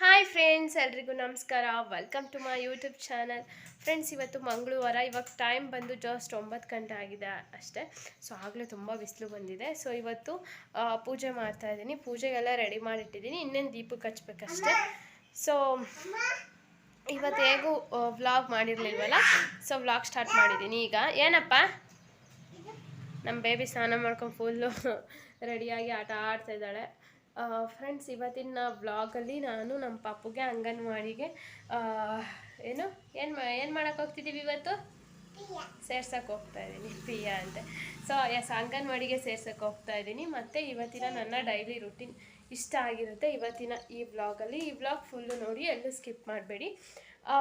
Hi friends, ಎಲ್ರಿಗೂ ನಮಸ್ಕಾರ. Welcome to my YouTube channel friends ಇವತ್ತು ಮಂಗಳವಾರ. ಇವಾಗ ಟೈಮ್ ಬಂದು ಜಸ್ಟ್ ಒಂಬತ್ತು ಗಂಟೆ ಆಗಿದೆ ಅಷ್ಟೇ. ಸೊ ಆಗಲೇ ತುಂಬ ಬಿಸಿಲು ಬಂದಿದೆ. ಸೊ ಇವತ್ತು ಪೂಜೆ ಮಾಡ್ತಾ ಇದ್ದೀನಿ. ಪೂಜೆಗೆಲ್ಲ ರೆಡಿ ಮಾಡಿಟ್ಟಿದ್ದೀನಿ. ಇನ್ನೇನು ದೀಪಕ್ಕೆ ಹಚ್ಬೇಕಷ್ಟೇ ಸೊ ಇವತ್ತು ಹೇಗೂ ವ್ಲಾಗ್ ಮಾಡಿರಲಿಲ್ವಲ್ಲ? ಸೊ ವ್ಲಾಗ್ ಸ್ಟಾರ್ಟ್ ಮಾಡಿದ್ದೀನಿ ಈಗ. ಏನಪ್ಪ? ನಮ್ಮ ಬೇಬಿ ಸ್ನಾನ ಮಾಡ್ಕೊಂಡು ಫುಲ್ಲು ರೆಡಿಯಾಗಿ ಆಟ ಆಡ್ತಾ ಇದ್ದಾಳೆ. ಫ್ರೆಂಡ್ಸ್ ಇವತ್ತಿನ ವ್ಲಾಗಲ್ಲಿ ನಾನು ನಮ್ಮ ಪಾಪುಗೆ ಅಂಗನವಾಡಿಗೆ ಏನು ಏನು ಮಾ ಏನು ಮಾಡೋಕ್ಕೆ ಹೋಗ್ತಿದ್ದೀವಿ ಇವತ್ತು? ಸೇರ್ಸಕ್ಕೆ ಹೋಗ್ತಾ ಇದ್ದೀನಿ ಪಿಯಾ ಅಂತೆ. ಸೊ ಎಸ್ ಅಂಗನವಾಡಿಗೆ ಸೇರ್ಸಕ್ಕೆ ಹೋಗ್ತಾ ಇದ್ದೀನಿ. ಮತ್ತು ಇವತ್ತಿನ ನನ್ನ ಡೈಲಿ ರುಟೀನ್ ಇಷ್ಟ ಆಗಿರುತ್ತೆ ಇವತ್ತಿನ ಈ ವ್ಲಾಗಲ್ಲಿ ಈ ವ್ಲಾಗ್ ಫುಲ್ಲು ನೋಡಿ ಎಲ್ಲೂ ಸ್ಕಿಪ್ ಮಾಡಬೇಡಿ.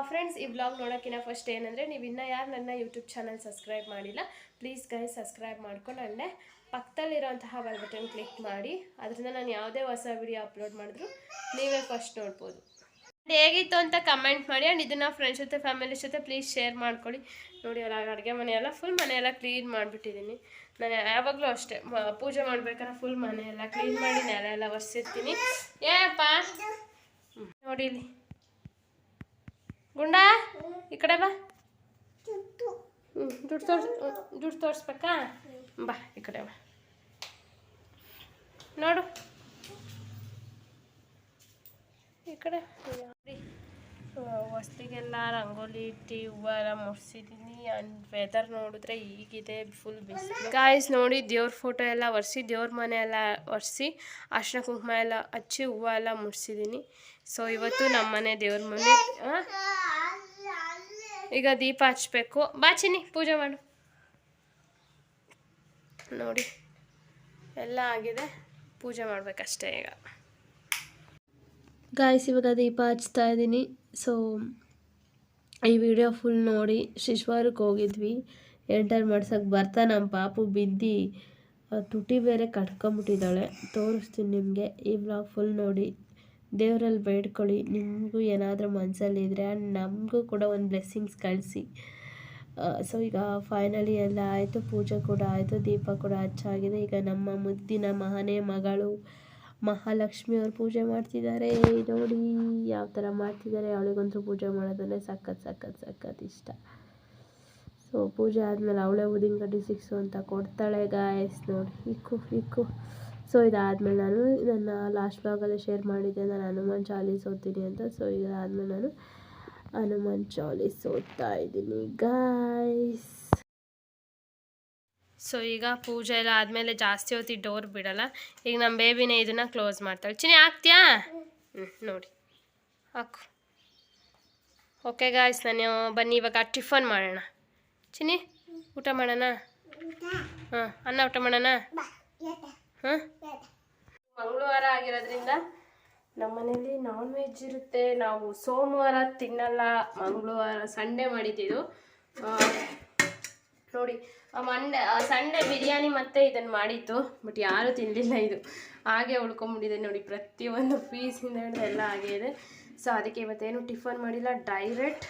ಫ್ರೆಂಡ್ಸ್ ಈ ವ್ಲಾಗ್ ನೋಡೋಕ್ಕಿಂತ ಫಸ್ಟ್ ಏನಂದರೆ ನೀವು ಇನ್ನೂ ಯಾರು ನನ್ನ ಯೂಟ್ಯೂಬ್ ಚಾನಲ್ ಸಬ್ಸ್ಕ್ರೈಬ್ ಮಾಡಿಲ್ಲ ಪ್ಲೀಸ್ ಗೈ ಸಬ್ಸ್ಕ್ರೈಬ್ ಮಾಡ್ಕೊಂಡು ಅಲ್ಲೇ ಪಕ್ಕದಲ್ಲಿರೋಂತಹ ಬೆಲ್ ಬಟನ್ ಕ್ಲಿಕ್ ಮಾಡಿ, ಅದರಿಂದ ನಾನು ಯಾವುದೇ ಹೊಸ ವಿಡಿಯೋ ಅಪ್ಲೋಡ್ ಮಾಡಿದ್ರು ನೀವೇ ಫಸ್ಟ್ ನೋಡ್ಬೋದು. ಹೇಗಿತ್ತು ಅಂತ ಕಮೆಂಟ್ ಮಾಡಿ ಆ್ಯಂಡ್ ಇದನ್ನು ಫ್ರೆಂಡ್ಸ್ ಜೊತೆ ಫ್ಯಾಮಿಲಿ ಜೊತೆ ಪ್ಲೀಸ್ ಶೇರ್ ಮಾಡ್ಕೊಳ್ಳಿ. ನೋಡಿ, ಅಲ್ಲ, ಅಡುಗೆ ಮನೆಯೆಲ್ಲ ಫುಲ್ ಮನೆಯೆಲ್ಲ ಕ್ಲೀನ್ ಮಾಡಿಬಿಟ್ಟಿದ್ದೀನಿ. ನಾನು ಯಾವಾಗಲೂ ಅಷ್ಟೇ ಪೂಜೆ ಮಾಡ್ಬೇಕಾದ್ರೆ ಫುಲ್ ಮನೆಯೆಲ್ಲ ಕ್ಲೀನ್ ಮಾಡಿ, ನೆಲ ಎಲ್ಲ ಒರೆಸಿರ್ತೀನಿ. ಏನಪ್ಪ? ನೋಡಿ ಇಲ್ಲಿ. ಗುಂಡ, ಈ ಕಡೆ ಬಾ. ದುಡ್ಡು ತೋರ್ಸ್, ದುಡ್ಡು ತೋರಿಸ್ಬೇಕಾ? ಬಾ ಈ ಕಡೆ ಬಾ. ನೋಡು. ಈ ಕಡೆ. ಹೊಸ್ಲಿಗೆಲ್ಲ ರಂಗೋಲಿ ಇಟ್ಟು ಹೂವು ಎಲ್ಲ ಮುಡ್ಸಿದ್ದೀನಿ ಆ್ಯಂಡ್ ವೆದರ್ ನೋಡಿದ್ರೆ ಈಗಿದೆ ಫುಲ್ ಬಿಸಿ ಗಾಯ್ಸ್ ನೋಡಿ ದೇವ್ರ ಫೋಟೋ ಎಲ್ಲ ಒರೆಸಿ ದೇವ್ರ ಮನೆ ಎಲ್ಲ ಒರೆಸಿ ಅರ್ಶಿನ ಕುಂಕುಮ ಎಲ್ಲ ಹಚ್ಚಿ ಹೂವು ಎಲ್ಲ ಮುಡ್ಸಿದ್ದೀನಿ ಸೊ ಇವತ್ತು ನಮ್ಮ ಮನೆ ದೇವ್ರ ಮನೆ? ಈಗ ದೀಪ ಹಚ್ಬೇಕು. ಬಾಚಿನಿ ಪೂಜೆ ಮಾಡು. ನೋಡಿ. ಎಲ್ಲ ಆಗಿದೆ. ಪೂಜೆ ಮಾಡಬೇಕಷ್ಟೇ ಈಗ. ಗಾಯ್ಸ್ ಇವಾಗ ದೀಪ ಹಚ್ತಾ ಇದ್ದೀನಿ. ಸೊ ಈ ವಿಡಿಯೋ ಫುಲ್ ನೋಡಿ ಶಿಶ್ವಾರಕ್ಕೆ ಹೋಗಿದ್ವಿ. ಎಂಟರ್ ಮಾಡ್ಸೋಕೆ ಬರ್ತಾ ನಮ್ಮ ಪಾಪು ಬಿದ್ದು ತುಟಿ ಬೇರೆ ಕಟ್ಕೊಂಬಿಟ್ಟಿದ್ದಾಳೆ. ತೋರಿಸ್ತೀನಿ ನಿಮಗೆ. ಈ ಬ್ಲಾಗ್ ಫುಲ್ ನೋಡಿ. ದೇವರಲ್ಲಿ ಬೇಡ್ಕೊಳ್ಳಿ. ನಿಮಗೂ ಏನಾದರೂ ಮನಸ್ಸಲ್ಲಿದ್ದರೆ ನಮಗೂ ಕೂಡ ಒಂದು ಬ್ಲೆಸ್ಸಿಂಗ್ಸ್ ಕಳಿಸಿ. ಸೊ ಈಗ ಫೈನಲಿ ಎಲ್ಲ ಆಯಿತು, ಪೂಜೆ ಕೂಡ ಆಯಿತು, ದೀಪ ಕೂಡ ಹಚ್ಚಾಗಿದೆ. ಈಗ ನಮ್ಮ ಮುದ್ದಿನ ಮಹನೇ ಮಗಳು ಮಹಾಲಕ್ಷ್ಮಿ ಅವರು ಪೂಜೆ ಮಾಡ್ತಿದ್ದಾರೆ. ನೋಡಿ ಯಾವ ಥರ ಮಾಡ್ತಿದ್ದಾರೆ. ಅವಳಿಗಂತೂ ಪೂಜೆ ಮಾಡೋದನ್ನೇ ಸಖತ್ ಸಖತ್ ಸಖತ್ ಇಷ್ಟ. ಸೊ ಪೂಜೆ ಆದಮೇಲೆ ಅವಳೇ ಊದಿನ ಕಡ್ಡಿ ಸಿಕ್ಸು ಅಂತ ಕೊಡ್ತಾಳೆ ಗಾಯಸ್ ನೋಡಿ ಇಕ್ಕು ಇಕ್ಕು ಸೊ ಇದಾದಮೇಲೆ ನಾನು ನನ್ನ ಲಾಸ್ಟ್ ಬ್ಲಾಗಲ್ಲಿ ಶೇರ್ ಮಾಡಿದ್ದೆ. ನಾನು ಹನುಮಾನ್ ಚಾಲೀಸ್ ಓದ್ತೀನಿ ಅಂತ. ಸೊ ಇದಾದಮೇಲೆ ನಾನು ಹನುಮಾನ್ ಚಾಲೀಸ್ ಓದ್ತಾ ಇದ್ದೀನಿ ಗಾಯ್ಸ್ ಸೊ ಈಗ ಪೂಜೆ ಎಲ್ಲ ಆದಮೇಲೆ ಜಾಸ್ತಿ ಹೊತ್ತಿ ಡೋರ್ ಬಿಡಲ್ಲ. ಈಗ ನಮ್ಮ ಬೇಬಿನೇ ಇದನ್ನು ಕ್ಲೋಸ್ ಮಾಡ್ತಾಳೆ. ಚಿನಿ ಹಾಕ್ತೀಯಾ? ಹ್ಞೂ ನೋಡಿ. ಹಾಕು. ಓಕೆ ಗಾಯ್ಸ್ ನಾನು ಬನ್ನಿ ಇವಾಗ ಟಿಫನ್ ಮಾಡೋಣ. ಚಿನಿ ಊಟ ಮಾಡೋಣ? ಹಾಂ ಅನ್ನ ಊಟ ಮಾಡೋಣ? ಹಾಂ? ಮಂಗಳವಾರ ಆಗಿರೋದ್ರಿಂದ ನಮ್ಮ ಮನೇಲಿ ನಾನ್ ವೆಜ್ ಇರುತ್ತೆ. ನಾವು ಸೋಮವಾರ ತಿನ್ನಲ್ಲ, ಮಂಗಳವಾರ ಸಂಡೇ ಮಾಡಿದ್ದು ನೋಡಿ ಮಂಡೆ ಸಂಡೆ ಬಿರಿಯಾನಿ ಮತ್ತೆ ಇದನ್ನು ಮಾಡಿತ್ತು ಬಟ್ ಯಾರೂ ತಿನ್ನಲಿಲ್ಲ ಇದು. ಹಾಗೆ ಉಳ್ಕೊಂಬಿಟ್ಟಿದೆ ನೋಡಿ, ಪ್ರತಿಯೊಂದು ಪೀಸಿಂದ ಹಿಡಿದು ಎಲ್ಲ ಹಾಗೆ ಇದೆ. ಸೊ ಅದಕ್ಕೆ ಇವತ್ತೇನು ಟಿಫನ್ ಮಾಡಿಲ್ಲ ಡೈರೆಕ್ಟ್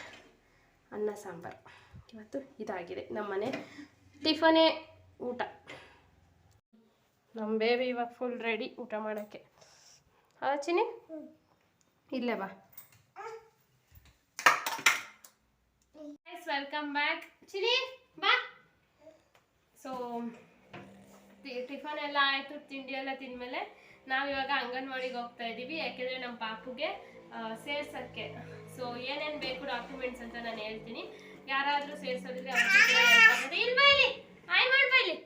ಅನ್ನ ಸಾಂಬಾರು. ಇವತ್ತು ಇದಾಗಿದೆ, ನಮ್ಮನೆ ಟಿಫನೇ ಊಟ. ನಮ್ಮ ಬೇಬಿ ಇವಾಗ ಫುಲ್ ರೆಡಿ ಊಟ ಮಾಡೋಕ್ಕೆ. ಹಾ ಚಿನಿ ಇಲ್ಲೇ ಬಾ. ವೆಲ್ಕಮ್ ಬ್ಯಾಕ್ ಚಿನಿ ಬಾ. ಸೊ ಟಿಫನ್ ಎಲ್ಲ ಆಯಿತು ತಿಂಡಿ ಎಲ್ಲ ತಿಂದಮೇಲೆ ನಾವಿವಾಗ ಅಂಗನವಾಡಿಗೆ ಹೋಗ್ತಾ ಇದ್ದೀವಿ ಯಾಕೆಂದರೆ ನಮ್ಮ ಪಾಪುಗೆ ಸೇರ್ಸೋಕ್ಕೆ. ಸೊ ಏನೇನು ಬೇಕು ಡಾಕ್ಯುಮೆಂಟ್ಸ್ ಅಂತ ನಾನು ಹೇಳ್ತೀನಿ. ಯಾರಾದರೂ ಸೇರ್ಸೋದ್ರೆ ಅವ್ರಿಗೆ. ಇಲ್ಲಿ ಹಾಯ್ ಮಾಡಿ ಬೈಲಿ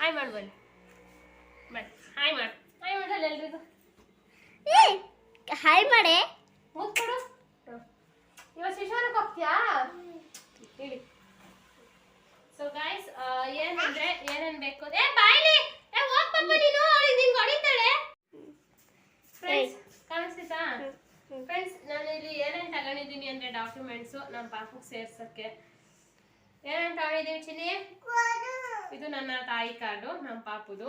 ಹಾಯ್ ಮಾಡಿ ಬನ್ನಿ. ಬನ್ನಿ. ಹಾಯ್ ಮಾಡಿ. ಆಯ್ ಮಾಡಲ್ಲ ಎಲ್ರಿಗೂ. ಹಾಯ್ ಮಾಡೆ. ಕೊಡು. ಇವಾಗ ಶಿಶುವರ್ಗೆ ಹೋಗ್ತೀಯಾ? ಹೇಳಿ. ಸೊ ಗಾಯ್ಸ್ ಏನಂದ್ರೆ ಏನೇನ್ ಬೇಕು? ಏ, ಬಾಯ್ಲಿ! ಏ, ಹೋಗ್ ನೀನು. ಅವಳಿಗೆ ನಿಂಗೆ ಹೊಡಿತಾಳೆ. ಫ್ರೆಂಡ್ಸ್ ಕಾಣಿಸ್ತಾ ಫ್ರೆಂಡ್ಸ್ ನಾನು ಇಲ್ಲಿ ಏನೇನ್ ತಗೊಂಡಿದ್ದೀನಿ ಅಂದ್ರೆ ಡಾಕ್ಯುಮೆಂಟ್ಸು ನಮ್ಮ ಪಾಪಕ್ಕೆ ಸೇರ್ಸಕ್ಕೆ. ಏನೇನ್ ತಗೊಂಡಿದ್ದೀವಿ ಚಿನಿ ಇದು ನನ್ನ ತಾಯಿ ಕಾರ್ಡು ನಮ್ಮ ಪಾಪುದು.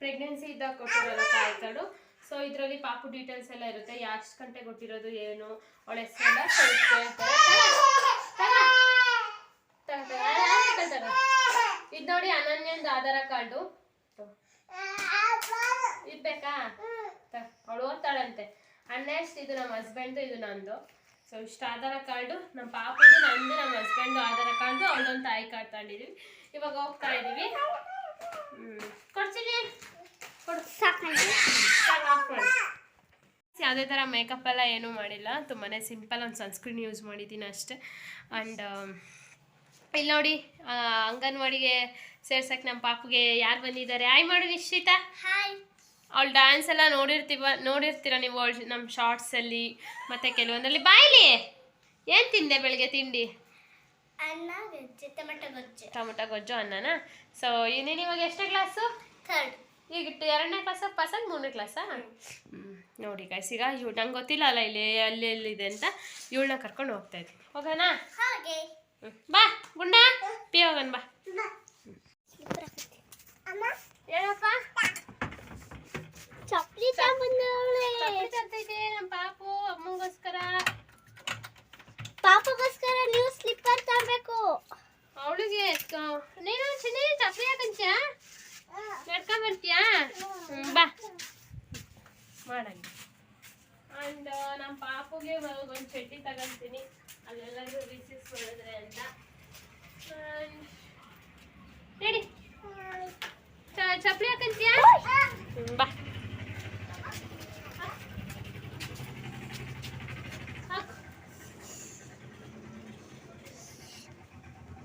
ಪ್ರೆಗ್ನೆನ್ಸಿ ಇದ್ದಾಗ ಕೊಟ್ಟಿರೋ ತಾಯಿ ಕಾರ್ಡು. ಸೊ ಇದರಲ್ಲಿ ಪಾಪು ಡೀಟೇಲ್ಸ್ ಎಲ್ಲ ಇರುತ್ತೆ. ಎಷ್ಟು ಗಂಟೆ ಕೊಟ್ಟಿರೋದು ಏನು? ಅವಳ ಹೆಸರೆಲ್ಲ ಇದ್ ನೋಡಿ ಅನನ್ಯಂದು ಆಧಾರ ಕಾರ್ಡು. ಇದ್ ಬೇಕಾ? ಅವಳು ಓದ್ತಾಳಂತೆ. ನೆಕ್ಸ್ಟ್ ಇದು ನಮ್ಮ ಹಸ್ಬೆಂಡು ಇದು ನಂದು. ಸೊ ಇಷ್ಟು ಆಧಾರ ಕಾರ್ಡು. ನಮ್ಮ ಪಾಪದು, ನಂದು, ನಮ್ಮ ಹಸ್ಬೆಂಡು ಆಧಾರ ಕಾರ್ಡು. ಅವಳೊಂದು ತಾಯಿ ಕಾರ್ಡ್ ತಗೊಂಡಿದ್ದೀವಿ ಇವಾಗ ಹೋಗ್ತಾ ಇದ್ದೀವಿ. ಕೊಡ್ತೀನಿ. ಯಾವುದೇ ಥರ ಮೇಕಪ್ ಎಲ್ಲ ಏನೂ ಮಾಡಿಲ್ಲ. ತುಂಬಾ ಸಿಂಪಲ್ ಒಂದು ಸನ್ಸ್ಕ್ರೀನ್ ಯೂಸ್ ಮಾಡಿದ್ದೀನಿ ಅಷ್ಟೇ. ಆ್ಯಂಡ್ ಇಲ್ಲಿ ನೋಡಿ ಅಂಗನವಾಡಿಗೆ ಸೇರ್ಸಕ್ಕೆ ನಮ್ಮ ಪಾಪುಗೆ ಯಾರು ಬಂದಿದ್ದಾರೆ? ಆಯ್ ಮಾಡು ನಿಶ್ಚಿತ ಹಾಯ್ ಅವಳು ಡ್ಯಾನ್ಸ್ ಎಲ್ಲ ನೋಡಿರ್ತೀವ ನೋಡಿರ್ತೀರ ನೀವು ಅವಳು ನಮ್ಮ ಶಾರ್ಟ್ಸಲ್ಲಿ ಮತ್ತು ಕೆಲವೊಂದರಲ್ಲಿ? ಬಾಯ್ಲಿ ಏನು ತಿಂದೆ ಬೆಳಗ್ಗೆ ತಿಂಡಿ? ಅನ್ನ ಟೊಮಟೊ ಟೊಮೆಟೊ ಗೊಜ್ಜು. ಟೊಮೊಟೊ ಗೊಜ್ಜು ಅನ್ನನಾ? ಸೊ ಇನ್ನೇನು ಇವಾಗ ಎಷ್ಟು ಕ್ಲಾಸು ಥರ್ಡ್ ಈಗ ಎರಡನೇ ಕ್ಲಾಸ ಪಾಸಾಗಿ ಮೂರನೇ ಕ್ಲಾಸಾ. ನೋಡಿ ಗೈಸ್ ಈಗ ಇವ್ ನಂಗೆ ಗೊತ್ತಿಲ್ಲ ಅಲ್ಲ ಇಲ್ಲಿ ಅಲ್ಲಿ ಎಲ್ಲಿದೆ ಅಂತ. ಇವಳನ್ನ ಕರ್ಕೊಂಡು ಹೋಗ್ತಾ ಇದ್ವಿ. ಹೋಗೋಣ? ಹಾಗೆ. ಬಾ ಗುಂಡ? ಪಿ ಹೋಗೋಣ ಬಾ. ಅಮ್ಮ? ಹೇಳಪ್ಪ ಚಪ್ಪಲಿ ತರ್ತೈತೆ ನಮ್ಮ ಪಾಪು ಅಮ್ಮಂಗೋಸ್ಕರ. ಪಾಪಗೋಸ್ಕರ ನೀವು ಸ್ಲಿಪ್ಪರ್ ತರಬೇಕು. ಅವಳಿಗೆ ನೀನು ಚಿನ್ನಿ ಚಪ್ಪಲಿ ಬರ್ತೀಯಾ ಬಾ. ಮಾಡಂಗೆ ಆ್ಯಂಡ್ ನಮ್ಮ ಪಾಪುಗೆ ಒಂದು ಚಟ್ಟಿ ತಗೊಂತೀನಿ. ಅಲ್ಲೆಲ್ಲರೂ ರಿಸೀವ್ ಮಾಡಿದ್ರೆ ಅಂತ. ಚ- ಚಪ್ಪಲಿ ಹಾಕಂತೀಯಾ? ಬಾ.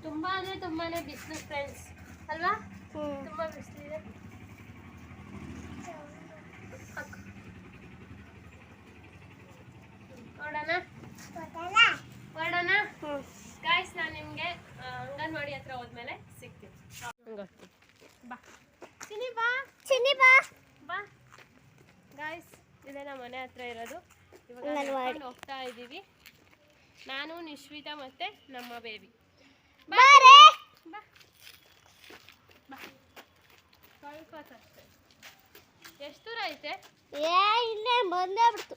ತುಂಬಾ ಅಂದ್ರೆ ತುಂಬಾನೇ ಬಿಸ್ನೆಸ್ ಫ್ರೆಂಡ್ಸ್ ಅಲ್ವಾ ತುಂಬಾ ಬಿಸಿಲಿದೆ ಹಾಕು. ನೋಡೋಣ ಹೊರಡೋಣ ಗಾಯ್ಸ್ ನಾನು ನಿಮಗೆ ಅಂಗನವಾಡಿ ಹತ್ರ ಸಿಗ್ತೀವಿ. ಬಾ. ಚಿನಿ ಬಾ. ಚಿನಿ ಬಾ. ಬಾ. ಗಾಯ್ಸ್ ಇದೇ ನಮ್ಮ ಮನೆ ಹತ್ರ ಇರೋದು. ಇವಾಗ ಹೋಗ್ತಾ ಇದ್ದೀವಿ. ನಾನು ನಿಶ್ವಿತಾ ಮತ್ತೆ ನಮ್ಮ ಬೇಬಿ ಬಾರೆ ಬಾ ಬಾ. ಸ್ವಲ್ಪ ಅಷ್ಟೇ ಎಷ್ಟು ದೂರ ಐತೆ? ಏ ಇಲ್ಲೇ ಬಂದೇ ಬಿಡ್ತು.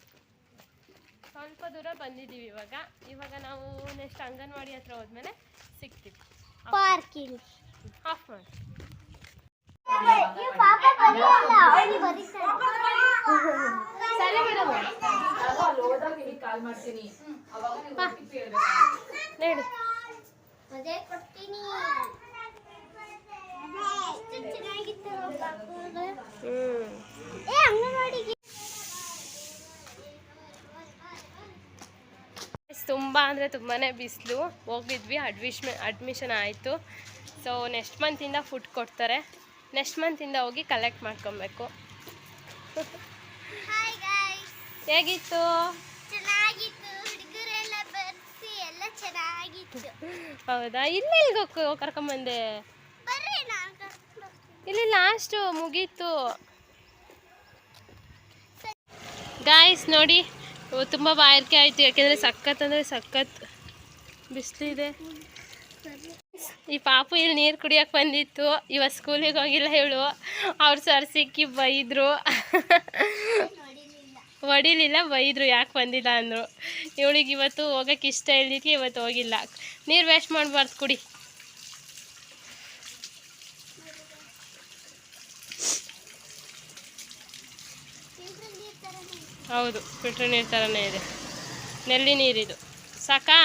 ಸ್ವಲ್ಪ ದೂರ ಬಂದಿದ್ದೀವಿ ಇವಾಗ. ಇವಾಗ ನಾವು ನೆಕ್ಸ್ಟ್ ಅಂಗನವಾಡಿ ಹತ್ರ ಹೋದ್ಮೇಲೆ ಸಿಗ್ತೀವಿ ಪಾರ್ಕಿಂಗ್ ಆಫ್ ಮಾಡಿ ನಡಿ ಅದೇ ಕೊಡ್ತೀನಿ. ಚೆನ್ನಾಗಿತ್ತು ಪಾಪುಗೆ. ಏ ಅಂಗನವಾಡಿಗೆ ತುಂಬ ಅಂದರೆ ತುಂಬಾ ಬಿಸಿಲು. ಹೋಗಿದ್ವಿ ಅಡ್ಮಿಷನ್ ಅಡ್ಮಿಷನ್ ಆಯಿತು. ಸೊ ನೆಕ್ಸ್ಟ್ ಮಂತಿಂದ ಫುಡ್ ಕೊಡ್ತಾರೆ. ನೆಕ್ಸ್ಟ್ ಮಂತಿಂದ ಹೋಗಿ ಕಲೆಕ್ಟ್ ಮಾಡ್ಕೊಬೇಕು. ಹೇಗಿತ್ತು? ಹೌದಾ? ಇಲ್ಲೆಲ್ಗೆ ಕರ್ಕೊಂಬಂದೆ. ಇಲ್ಲಿ ಲಾಸ್ಟು ಮುಗೀತು. ಗಾಯ್ಸ್ ನೋಡಿ ತುಂಬ ಬಾಯಾರಿಕೆ ಆಯಿತು, ಯಾಕೆಂದರೆ ಸಖತ್ ಅಂದರೆ ಸಖತ್ ಬಿಸಿಲಿದೆ ಈ ಪಾಪು ಇಲ್ಲಿ ನೀರು ಕುಡಿಯೋಕೆ ಬಂದಿತ್ತು. ಇವಾಗ ಸ್ಕೂಲಿಗೆ ಹೋಗಿಲ್ಲ ಇವಳು ಅವ್ರು ಸರ್ ಸಿಕ್ಕಿ ಬೈದರು. ಹೊಡಿಲಿಲ್ಲ, ಬೈದರು, ಯಾಕೆ ಬಂದಿಲ್ಲ ಅಂದರು. ಇವಳಿಗೆ ಇವತ್ತು ಹೋಗೋಕೆ ಇಷ್ಟ ಇಲ್ದಿಕ್ಕೆ ಇವತ್ತು ಹೋಗಿಲ್ಲ. ನೀರು ವೇಸ್ಟ್ ಮಾಡಬಾರ್ದು, ಕುಡಿ ಫಿಲ್ಟರ್ ನೀರ್ ಥರನೇ ಇದೆ. ಹೌದು ಫಿಲ್ಟರ್ ನೀರು ಥರನೇ ಇದೆ. ನೆಲ್ಲಿ ನೀರಿದು. ಸಾಕಾ.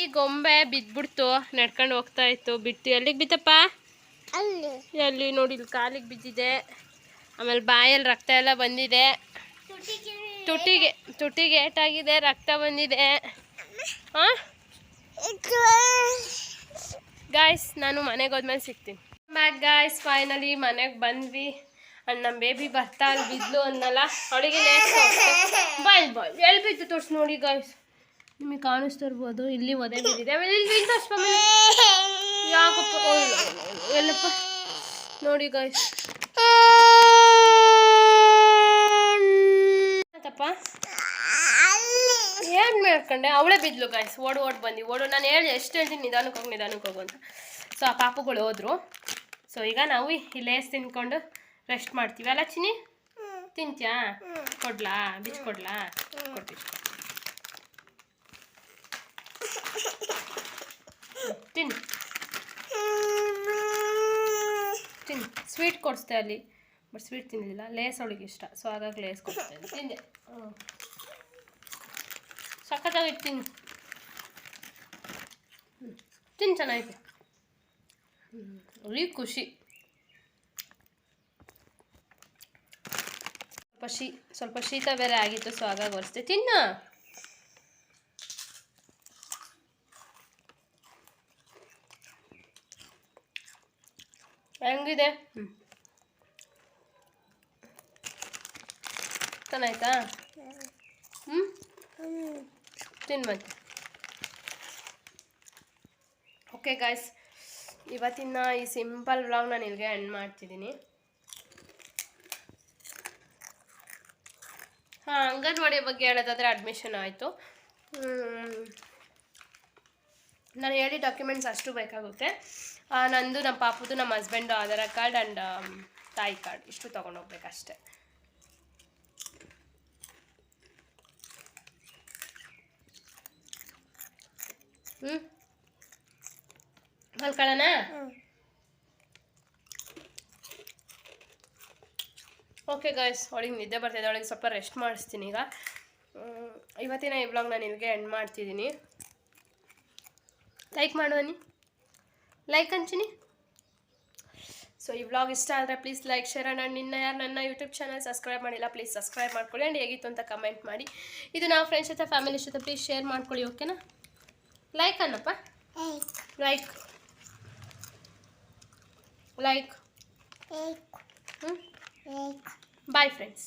ಈ ಗೊಂಬೆ ಬಿದ್ಬಿಡ್ತು ನಡ್ಕೊಂಡು ಹೋಗ್ತಾ ಇತ್ತು. ಬಿಟ್ಟು ಎಲ್ಲಿಗೆ ಬಿತ್ತಪ್ಪ ಅಲ್ಲಿ. ಎಲ್ಲಿ ನೋಡಿ ಇಲ್ಲಿ ಕಾಲಿಗೆ ಬಿದ್ದಿದೆ. ಆಮೇಲೆ ಬಾಯಲ್ಲಿ ರಕ್ತ ಎಲ್ಲ ಬಂದಿದೆ. ತುಟಿಗೆ ತುಟಿಗೆ ಏಟಾಗಿದೆ ರಕ್ತ ಬಂದಿದೆ. ಹಾಂ ಗಾಯ್ಸ್ ನಾನು ಮನೆಗೆ ಹೋದ್ಮೇಲೆ ಸಿಗ್ತೀನಿ. ಬ್ಯಾಕ್ ಗಾಯ್ಸ್ ಫೈನಲಿ ಮನೆಗೆ ಬಂದ್ವಿ. ಅಂಡ್ ನಮ್ಮ ಬೇಬಿ ಬರ್ತಾ ಅಲ್ಲಿ ಬಿದ್ಲು ಅನ್ನಲ್ಲ. ಅವಳಿಗೆ ಬಾಯ್ ಬಾಯ್. ಎಲ್ಲಿ ಬಿದ್ದು ತೋರ್ಸಿ ನೋಡಿ ಗಾಯ್ಸ್ ನಿಮಗೆ ಕಾಣಿಸ್ತಾ ಇರ್ಬೋದು, ಇಲ್ಲಿ ಒದೆ ಬಿದ್ದಿದೆ. ಆಮೇಲೆ ಇಲ್ಲಿ ತೋರ್ಸ್ಪ ಯಾಕಪ್ಪ. ಎಲ್ಲಪ್ಪ? ನೋಡಿ ಗಾಯ್ಸ್ ಆಯ್ತಪ್ಪ ಏನು ಮಾಡ್ಕೊಂಡೆ? ಅವಳೇ ಬಿದ್ಲು ಗಾಯ್ಸ್ ಓಡು, ಓಡ್ ಬಂದು ಓಡು, ನಾನು ಹೇಳಿ ಎಷ್ಟು ಹೇಳ್ತೀನಿ, ನಿಧಾನಕ್ಕೆ ಹೋಗಿ, ನಿಧಾನಕ್ಕೆ ಹೋಗು ಅಂತ. ಸೊ, ಆ ಪಾಪುಗಳು ಹೋದ್ರು. ಸೊ ಈಗ ನಾವು ಲೇಸ್ ತಿನ್ಕೊಂಡು ರೆಸ್ಟ್ ಮಾಡ್ತೀವಿ. ಅಲ್ಲ ಚಿನಿ ತಿಂತ್ಯಾ? ಕೊಡ್ಲಾ? ಬಿಚ್ಚು ಕೊಡ್ಲಾ? ಕೊಡ್ತೀವಿ. ತಿನ್ ತಿನ್ ಸ್ವೀಟ್ ಕೊಡಿಸ್ತೆ ಅಲ್ಲಿ. ಬಟ್ ಸ್ವೀಟ್ ತಿನ್ನಲಿಲ್ಲ ಲೇಸ್ ಅವಳಿಗೆ ಇಷ್ಟ. ಸೊ ಹಾಗಾಗಿ ಲೇಸ್ ಕೊಡ್ತೇನೆ ತಿಂದೆ. ಹ್ಞೂ ಸಖತ್ತಾಗಿ ತಿನ್ ತಿನ್ ಚೆನ್ನಾಗಿದೆ. ಹ್ಞೂ ಖುಷಿ. ಸ್ವಲ್ಪ ಶೀ ಸ್ವಲ್ಪ ಶೀತ ಬೇರೆ ಆಗಿತ್ತು ಸೊ ಹಾಗಾಗಿ ಒರೆಸ್ತೆ ತಿನ್ನ. ಹೆಂಗಿದೆ? ಹ್ಞೂ ಚೆನ್ನಾಯ್ತಾ ಹ್ಞೂ ತಿನ್ ಮತ್ತೆ ಓಕೆ ಗಾಯ್ಸ್ ಇವತ್ತಿನ ಈ ಸಿಂಪಲ್ ವ್ಲಾಗ್ ನಾನು ಇಲ್ಲಿಗೆ ಎಂಡ್ ಮಾಡ್ತಿದ್ದೀನಿ. ಹಾಂ, ಅಂಗನವಾಡಿ ಬಗ್ಗೆ ಹೇಳೋದಾದರೆ ಅಡ್ಮಿಷನ್ ಆಯಿತು. ನಾನು ಹೇಳಿ ಡಾಕ್ಯುಮೆಂಟ್ಸ್ ಅಷ್ಟು ಬೇಕಾಗುತ್ತೆ. ನಂದು ನಮ್ಮ ಪಾಪುದು ನಮ್ಮ ಹಸ್ಬೆಂಡು ಆಧಾರ್ ಕಾರ್ಡ್ ಆ್ಯಂಡ್ ತಾಯಿ ಕಾರ್ಡ್ ಇಷ್ಟು ತೊಗೊಂಡೋಗ್ಬೇಕಷ್ಟೆ. ಹ್ಞೂ ಮಲ್ಕೊಳ್ಳೋಣ? ಓಕೆ ಗಾಯ್ಸ್ ಅವಳಿಗೆ ನಿದ್ದೆ ಬರ್ತಿದೆ ಅವಳಿಗೆ ಸ್ವಲ್ಪ ರೆಸ್ಟ್ ಮಾಡಿಸ್ತೀನಿ ಈಗ. ಇವತ್ತಿನ ಈ ಬ್ಲಾಗ್ ನಾನು ಇಲ್ಲಿಗೆ ಎಂಡ್ ಮಾಡ್ತಿದ್ದೀನಿ. ಲೈಕ್ ಮಾಡುವನಿ ಲೈಕ್ ಹಂಚಿನಿ ಸೊ ಈ ಬ್ಲಾಗ್ ಇಷ್ಟ ಆದರೆ ಪ್ಲೀಸ್ ಲೈಕ್ ಶೇರ್ ಆ್ಯಂಡ್ ನಿನ್ನ ಯಾರು ನನ್ನ ಯೂಟ್ಯೂಬ್ ಚಾನಲ್ ಸಬ್ಸ್ಕ್ರೈಬ್ ಮಾಡಿಲ್ಲ ಪ್ಲೀಸ್ ಸಬ್ಸ್ಕ್ರೈಬ್ ಮಾಡ್ಕೊಳ್ಳಿ. ಆ್ಯಂಡ್ ಹೇಗಿತ್ತು ಅಂತ ಕಮೆಂಟ್ ಮಾಡಿ. ಇದು ನಾವು ಫ್ರೆಂಡ್ಸ್ ಜೊತೆ ಫ್ಯಾಮಿಲಿ ಜೊತೆ ಪ್ಲೀಸ್ ಶೇರ್ ಮಾಡ್ಕೊಳ್ಳಿ ಓಕೆನಾ ಲೈಕ್ ಅನ್ನಪ್ಪ? ಲೈಕ್ ಲೈಕ್ ಏಕ್ ಹ್ಞೂ ಏಕ್ ಬಾಯ್ ಫ್ರೆಂಡ್ಸ್